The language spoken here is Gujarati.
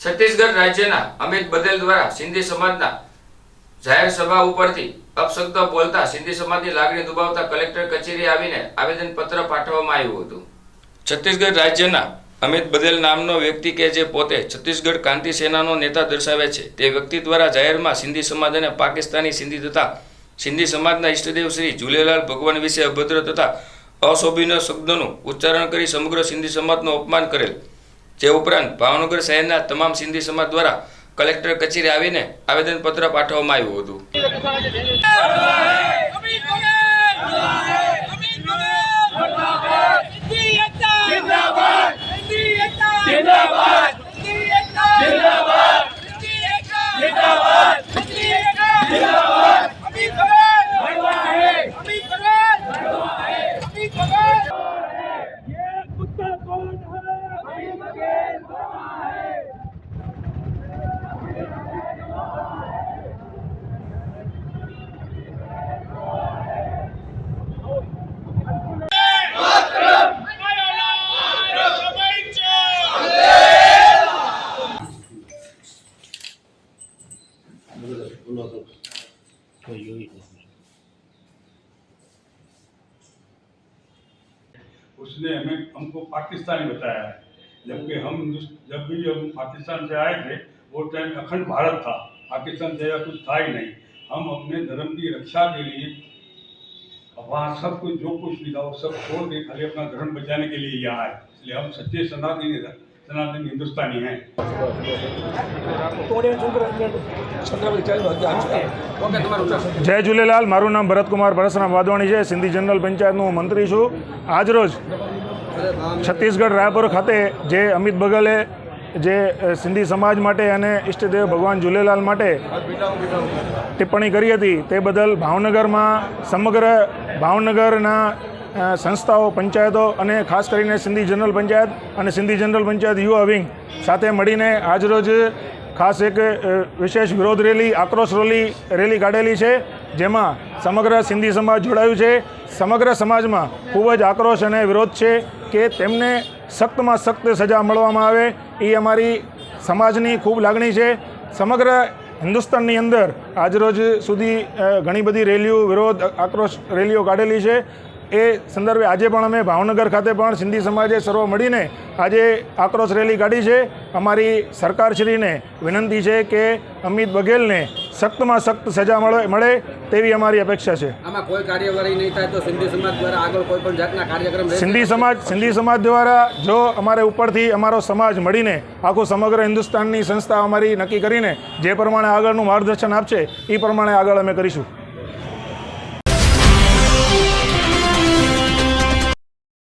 છત્તીસગઢ રાજ્યના અમિત બદેલ દ્વારા સિંધી સમાજના જાહેર સભા ઉપરથી અપશબ્દ બોલતા સિંધી સમાજની લાગણી દુભાવતા કલેક્ટર કચેરી આવીને આવેદનપત્ર પાઠવવામાં આવ્યું હતું. છત્તીસગઢ રાજ્યના અમિત બદેલ નામનો વ્યક્તિ કે જે પોતે છત્તીસગઢ ક્રાંતિ સેનાનો નેતા દર્શાવે છે, તે વ્યક્તિ દ્વારા જાહેરમાં સિંધી સમાજ અને પાકિસ્તાની સિંધી તથા સિંધી સમાજના ઈષ્ટદેવ શ્રી ઝૂલેલાલ ભગવાન વિશે અભદ્ર તથા અશોભનીય શબ્દોનું ઉચ્ચારણ કરી સમગ્ર સિંધી સમાજનું અપમાન કરેલ. જે ઉપરાંત ભાવનગર શહેરના તમામ સિંધી સમાજ દ્વારા કલેક્ટર કચેરી આવીને આવેદનપત્ર પાઠવવામાં આવ્યું હતું. उसने हमें, हमको पाकिस्तानी बताया। जबकि हम जब भी हम पाकिस्तान से आए थे, वो टाइम अखंड भारत था। पाकिस्तान से कुछ था ही नहीं। हम अपने धर्म की रक्षा के लिए वहाँ सब कुछ, जो कुछ भी था, वो सब छोड़ के खाली अपना धर्म बचाने के लिए यहाँ आए। इसलिए हम सच्चे सनातनी सनातन हिंदुस्तानी हैं જય ઝૂલેલાલ મારું નામ ભરતકુમાર પરસરામ વાધવાણી છે સિંધી જનરલ પંચાયતનો હું મંત્રી છું આજરોજ છત્તીસગઢ રાયપુર ખાતે જે અમિત બગલે જે અ, સિંધી સમાજ માટે અને ઈષ્ટદેવ ભગવાન ઝૂલેલાલ માટે ટિપ્પણી કરી હતી તે બદલ ભાવનગરમાં સમગ્ર ભાવનગરના અ, સંસ્થાઓ, પંચાયતો અને ખાસ કરીને સિંધી જનરલ પંચાયત અને સિંધી જનરલ પંચાયત યુવા વિંગ સાથે મળીને આજરોજ ખાસ એક વિશેષ વિરોધ રેલી, આક્રોશ રેલી રેલી કાઢેલી છે, જેમાં સમગ્ર સિંધી સમાજ જોડાયું છે. સમગ્ર સમાજમાં ખૂબ જ આક્રોશ અને વિરોધ છે કે તેમને સખ્તમાં સખ્ત સજા મળવામાં આવે. એ અમારી સમાજની ખૂબ લાગણી છે. સમગ્ર હિન્દુસ્તાનની અંદર આજરોજ સુધી ઘણી બધી રેલીઓ, વિરોધ, આક્રોશ રેલીઓ કાઢેલી છે. એ સંદર્ભે આજે પણ અમે ભાવનગર ખાતે પણ સિંધી સમાજે સર્વ મળીને આજે આક્રોશ રેલી કાઢી છે. અમારી સરકારશ્રીને વિનંતી છે કે અમિત બઘેલને સખ્તમાં સખ્ત સજા મળે મળે તેવી અમારી અપેક્ષા છે. આમાં કોઈ કાર્યવાહી નહીં થાય તો સિંધી સમાજ દ્વારા આગળ કોઈ પણ જાતના કાર્યક્રમ સિંધી સમાજ સિંધી સમાજ દ્વારા જો અમારે ઉપરથી અમારો સમાજ મળીને આખું સમગ્ર હિન્દુસ્તાનની સંસ્થા અમારી નક્કી કરીને જે પ્રમાણે આગળનું માર્ગદર્શન આપશે એ પ્રમાણે આગળ અમે કરીશું.